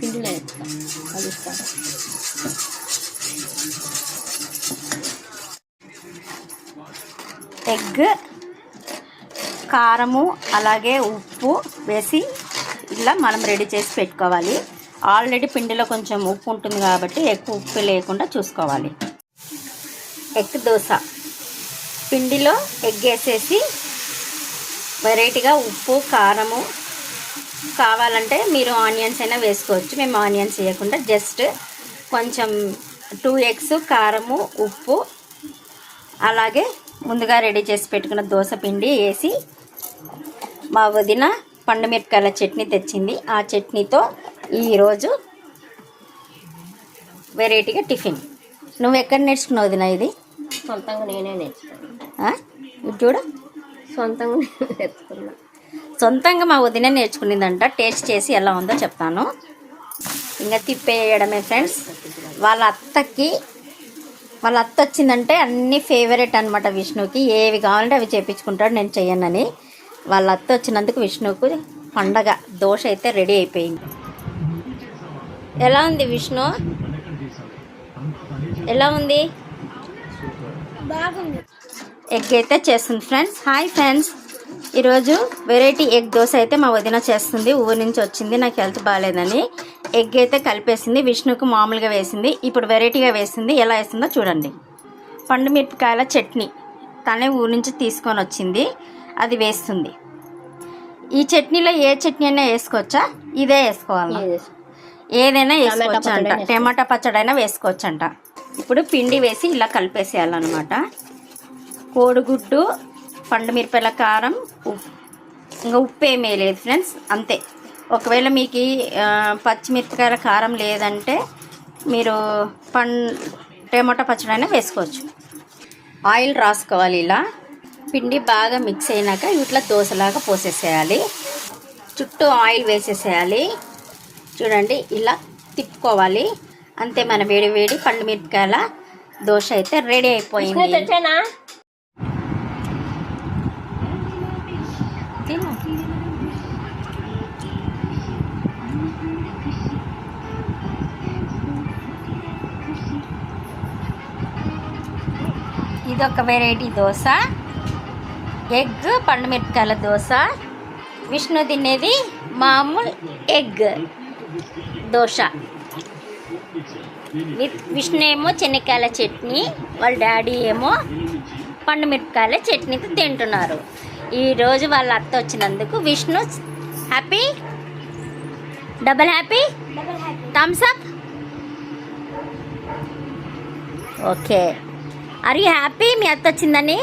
పిండిలో ఎగ్ కారము అలాగే ఉప్పు వేసి ఇలా మనం రెడీ చేసి పెట్టుకోవాలి. ఆల్రెడీ పిండిలో కొంచెం ఉప్పు ఉంటుంది కాబట్టి ఎక్కువ ఉప్పు లేకుండా చూసుకోవాలి. ఎగ్ దోశ. పిండిలో ఎగ్ వేసేసి వెరైటీగా ఉప్పు కారము కావాలంటే మీరు ఆనియన్స్ అయినా వేసుకోవచ్చు. మేము ఆనియన్స్ వేయకుండా జస్ట్ కొంచెం టూ ఎగ్స్ కారము ఉప్పు అలాగే ముందుగా రెడీ చేసి పెట్టుకున్న దోశ పిండి వేసి మా వదిన పండుమిరపకాయల చట్నీ తెచ్చింది. ఆ చట్నీతో ఈరోజు వెరైటీగా టిఫిన్. నువ్వు ఎక్కడ నేర్చుకున్నావు వదిన ఇది? సొంతంగా నేనే నేర్చుకున్నా. ఆ? ఇటు చూడు. సొంతంగా నేను నేర్చుకున్నా. సొంతంగా మా వదిన నేర్చుకునేదంట. టేస్ట్ చేసి ఎలా ఉందో చెప్తాను. ఇంకా తిప్పేయడమే ఫ్రెండ్స్. వాళ్ళ అత్తకి వాళ్ళ అత్త వచ్చిందంటే అన్ని ఫేవరెట్ అనమాట విష్ణుకి. ఏవి కావాలంటే అవి చేపించుకుంటాడు నేను చెయ్యనని. వాళ్ళ అత్త వచ్చినందుకు విష్ణుకు పండగ దోశ అయితే రెడీ అయిపోయింది. ఎలా ఉంది విష్ణు? ఎలా ఉంది? ఎగ్ అయితే చేస్తుంది ఫ్రెండ్స్ హాయ్ ఫ్రెండ్స్ ఈరోజు వెరైటీ ఎగ్ దోశ అయితే మా వదిన చేస్తుంది. ఊరి నుంచి వచ్చింది నాకు హెల్త్ బాగాలేదని. ఎగ్ అయితే కలిపేసింది. విష్ణుకు మామూలుగా వేసింది. ఇప్పుడు వెరైటీగా వేసింది. ఎలా వేసిందో చూడండి. పండు మిరపకాయల చట్నీ. తనే ఊరి నుంచి తీసుకొని వచ్చింది. అది వేస్తుంది. ఈ చట్నీలో ఏ చట్నీ అయినా వేసుకోవచ్చా? ఇదే వేసుకోవాలా? ఏదైనా వేసుకోవచ్చు అంట టమాటా పచ్చడి అయినా వేసుకోవచ్చు అంట ఇప్పుడు పిండి వేసి ఇలా కలిపేసేయాలన్నమాట. కోడిగుడ్డు పండు కారం ఉప్పు. ఇంకా ఉప్పు ఏమీ లేదు ఫ్రెండ్స్ అంతే. ఒకవేళ మీకు పచ్చిమిరపకాయల కారం లేదంటే మీరు పం టమోటా పచ్చడి అయినా వేసుకోవచ్చు. ఆయిల్ రాసుకోవాలి ఇలా. పిండి బాగా మిక్స్ అయినాక ఇట్లా దోశలాగా పోసేసేయాలి. చుట్టూ ఆయిల్ వేసేసేయాలి. చూడండి ఇలా తిప్పుకోవాలి. అంతే మన వేడి వేడి పండు మిరపకాయల దోశ అయితే రెడీ అయిపోయింది. ఇదొక వెరైటీ దోశ. ఎగ్ పండు మిరపకాయల దోశ. విష్ణు తినేది మామూలు ఎగ్ దోశ. విష్ణు ఏమో చెనక్కాయల చట్నీ వాళ్ళ డాడీ ఏమో పండు మిరపకాయల చట్నీతో తింటున్నారు. ఈరోజు వాళ్ళ అత్త వచ్చినందుకు Vishnu happy? Double happy? Thumbs up? Okay. Are you happy? మీ అత్త వచ్చిందని?